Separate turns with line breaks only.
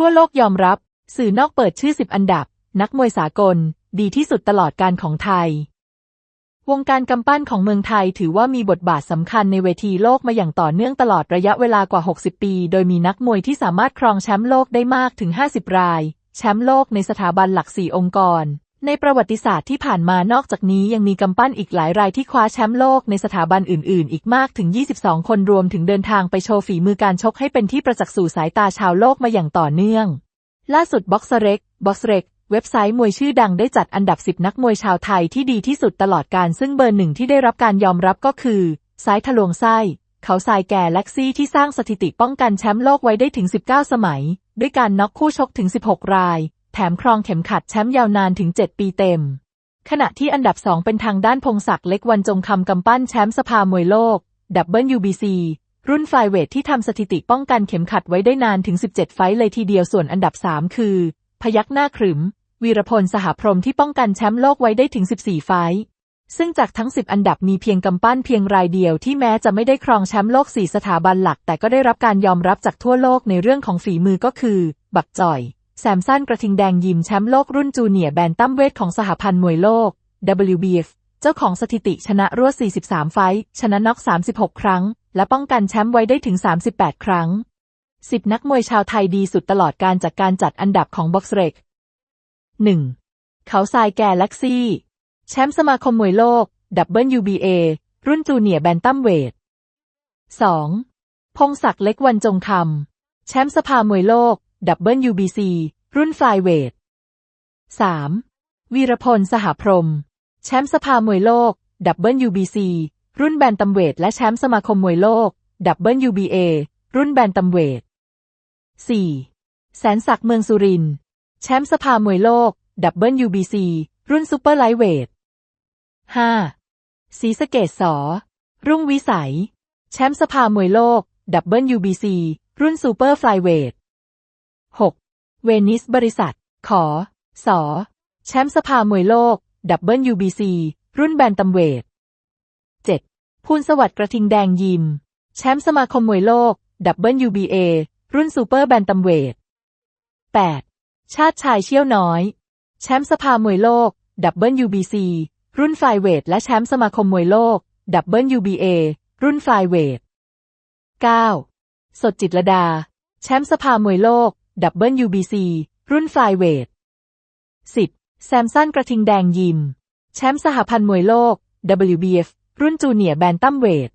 ทั่วโลกยอมรับ สื่อนอกเปิดชื่อสิบอันดับ นักมวยสากล ดีที่สุดตลอดการของไทย วงการกำปั้นของเมืองไทยถือว่ามีบทบาทสำคัญในเวทีโลกมาอย่างต่อเนื่องตลอดระยะเวลากว่า 60 ปี โดยมีนักมวยที่สามารถครองแชมป์โลกได้มากถึง 50 ราย แชมป์โลกในสถาบันหลักสี่องค์กร ในประวัติศาสตร์ที่ผ่านมานอกจากนี้ยังมีกำปั้นอีกหลายรายที่คว้าแชมป์โลกในสถาบันอื่น ๆ อีกมากถึง 22 คนรวมถึงเดินทางไปโชว์ฝีมือการชกให้เป็นที่ประจักษ์สู่สายตาชาวโลกมาอย่างต่อเนื่อง ล่าสุดบ็อกซ์เร็กบ็อกซ์เร็กเว็บไซต์มวยชื่อดังได้จัดอันดับ 10 นักมวยชาวไทยที่ดีที่สุดตลอดการซึ่งเบอร์หนึ่งที่ได้รับการยอมรับก็คือซ้ายทะลวงไส้ เขาทรายแก่แล็กซี่ที่สร้างสถิติป้องกันแชมป์โลกไว้ได้ถึง 19 สมัย ด้วยการน็อกคู่ชกถึง 16 ราย แถมครองเข็มขัดแชมป์ยาวนานถึง 7 ปีเต็ม ขณะที่อันดับ 2 เป็นทางด้านพงศักดิ์เล็กวันจงคำกำปั้นแชมป์สภามวยโลก WBC รุ่นไฟเวทที่ทำสถิติป้องกันเข็มขัดไว้ได้นานถึง 17 ไฟเลยทีเดียวส่วนอันดับ 3 คือ พยักหน้าขรึม วีรพลสหพรมที่ป้องกันแชมป์โลกไว้ได้ถึง 14 ไฟซึ่งจากทั้ง 10 อันดับมีเพียงกำปั้นเพียงรายเดียวที่แม้จะไม่ได้ครองแชมป์โลก 4 สถาบันหลัก แต่ก็ได้รับการยอมรับจากทั่วโลกในเรื่องของฝีมือก็คือ บักจ่อย แซมสันกระทิงแดงยิมแชมป์โลกรุ่นจูเนียร์แบนตัมเวทของสหพันธ์มวยโลก WBF เจ้าของสถิติชนะรวด 43 ไฟต์ชนะน็อก 36 ครั้ง และป้องกันแชมป์ไว้ได้ถึง 38 ครั้ง 10 นักมวยชาวไทยดีสุดตลอดการจากการจัดอันดับของบ็อกซ์เรก 1. เขาทรายแก่ล็กซี่ แชมป์สมาคมมวยโลก WBA รุ่นจูเนียร์แบนตัมเวท 2. พงศักดิ์เล็กวันจงคำแชมป์สภามวยโลก WBC รุ่นฟลายเวท 3. วีรพล สหพรม แชมป์สภามวยโลก WBC รุ่นแบนตัมเวท และแชมป์สมาคมมวยโลก WBA รุ่นแบนตัมเวท 4. แสนศักดิ์เมืองสุรินทร์ แชมป์สภามวยโลก WBC รุ่นซูเปอร์ไลท์เวท 5. ศรีสะเกดสอ รุ่งวิสัย แชมป์สภามวยโลก WBC รุ่นซูเปอร์ไฟเวท 6. เวนิสบริษัท ขอ สอ แชมป์สภามวยโลก WBC รุ่นแบนตัมเวท 7. พูนสวัสดิ์กระทิงแดงยิม แชมป์สมาคมมวยโลก WBA รุ่นซูเปอร์แบนตัมเวท 8. ชาติชายเชี่ยวน้อย แชมป์สภามวยโลก WBC รุ่นไฟเวทและแชมป์สมาคมมวยโลก WBA รุ่นไฟเวท 9. สดจิตรดา แชมป์สภามวยโลก WBC รุ่นไฟเวท 10. แซมสันกระทิงแดงยิม แชมป์สหพันธ์มวยโลก WBF รุ่นจูเนียร์แบนตัมเวท